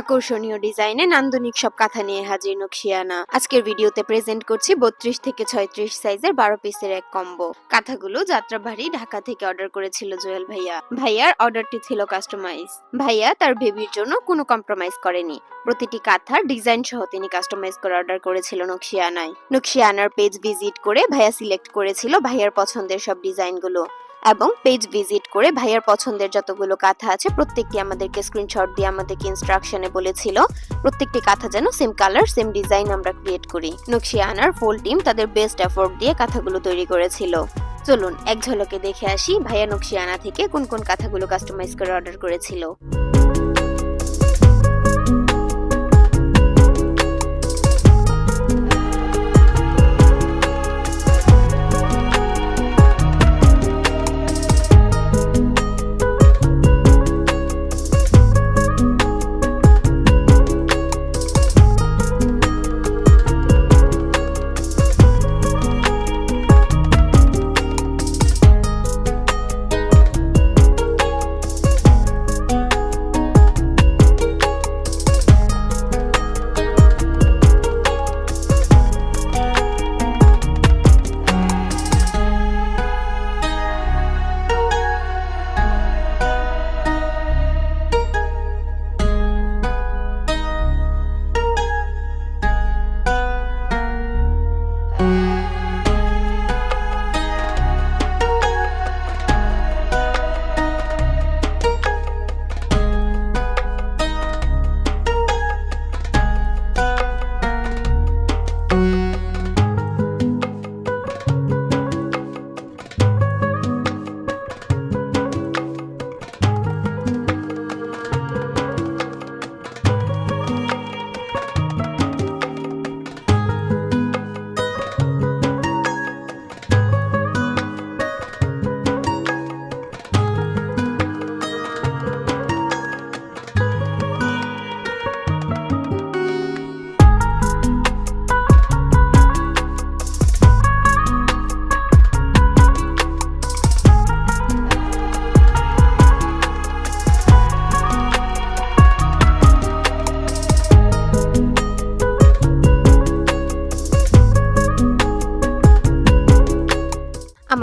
আকর্ষণীয় ডিজাইনে নান্দনিক সব কাঁথা নিয়ে হাজির নকশিয়ানা। আজকের ভিডিওতে প্রেজেন্ট করছি বত্রিশ থেকে ছয়ত্রিশ সাইজের বারো পিসের এক কম্বো কাঁথাগুলো যাত্রাবাড়ি ঢাকা থেকে অর্ডার করেছিল জুয়েল ভাইয়া। ভাইয়ার অর্ডারটি ছিল কাস্টমাইজ ভাইয়া তার বেবির জন্য কোনো কম্প্রোমাইজ করেনি। প্রতিটি কাঁথার ডিজাইন সহ তিনি কাস্টমাইজ করে অর্ডার করেছিল নকশিয়ানায়। নকশিয়ানার পেজ ভিজিট করে ভাইয়া সিলেক্ট করেছিল ভাইয়ার পছন্দের সব ডিজাইনগুলো এবং পেজ ভিজিট করে ভাইয়ার পছন্দের যতগুলো কাঁথা আছে, প্রত্যেকটি আমাদেরকে স্ক্রিনশট দিয়ে আমাদেরকে ইনস্ট্রাকশনে বলেছিল। প্রত্যেকটি কাঁথা যেন সেম কালার সেম ডিজাইন আমরা ক্রিয়েট করি। নকশিয়া আনার ফুল টিম তাদের বেস্ট এফোর্ট দিয়ে কাঁথাগুলো তৈরি করেছিল। চলুন, এক ঝলকে দেখে আসি ভাইয়া নকশিয়ানা থেকে কোন কোন কাঁথাগুলো কাস্টমাইজ করে অর্ডার করেছিল।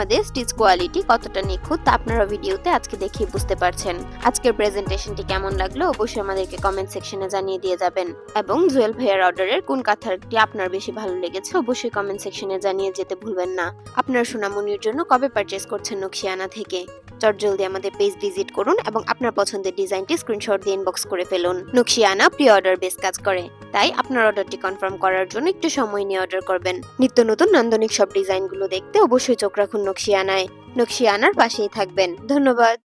আমাদের স্টিচ কোয়ালিটি কতটা নিখুঁত তা আপনারা ভিডিওতে আজকে দেখিয়ে বুঝতে পারছেন। আজকের প্রেজেন্টেশনটি কেমন লাগল অবশ্যই আমাদেরকে কমেন্ট সেকশনে জানিয়ে দিয়ে যাবেন। এবং জুয়েল ভাইয়ার অর্ডারের কোন কাঁথাটি আপনার বেশি ভালো লেগেছে অবশ্যই কমেন্ট সেকশনে জানিয়ে যেতে ভুলবেন না। আপনার সোনামনির জন্য কবে পারচেস করছেন নকশিয়ানা থেকে? চটজলদি আমাদের পেজ ভিজিট করুন এবং আপনার পছন্দের ডিজাইনটি স্ক্রিনশট দিয়ে ইনবক্স করে ফেলুন। নকশিয়ানা প্রি অর্ডার বেস কাজ করে। তাই আপনার অর্ডারটি কনফার্ম করার জন্য একটু সময় নিয়ে অর্ডার করবেন। নিত্য নতুন নান্দনিক সব ডিজাইনগুলো দেখতে অবশ্যই চোখ রাখুন নকশিয়ানায়। নকশিয়ানার পাশেই থাকবেন। ধন্যবাদ।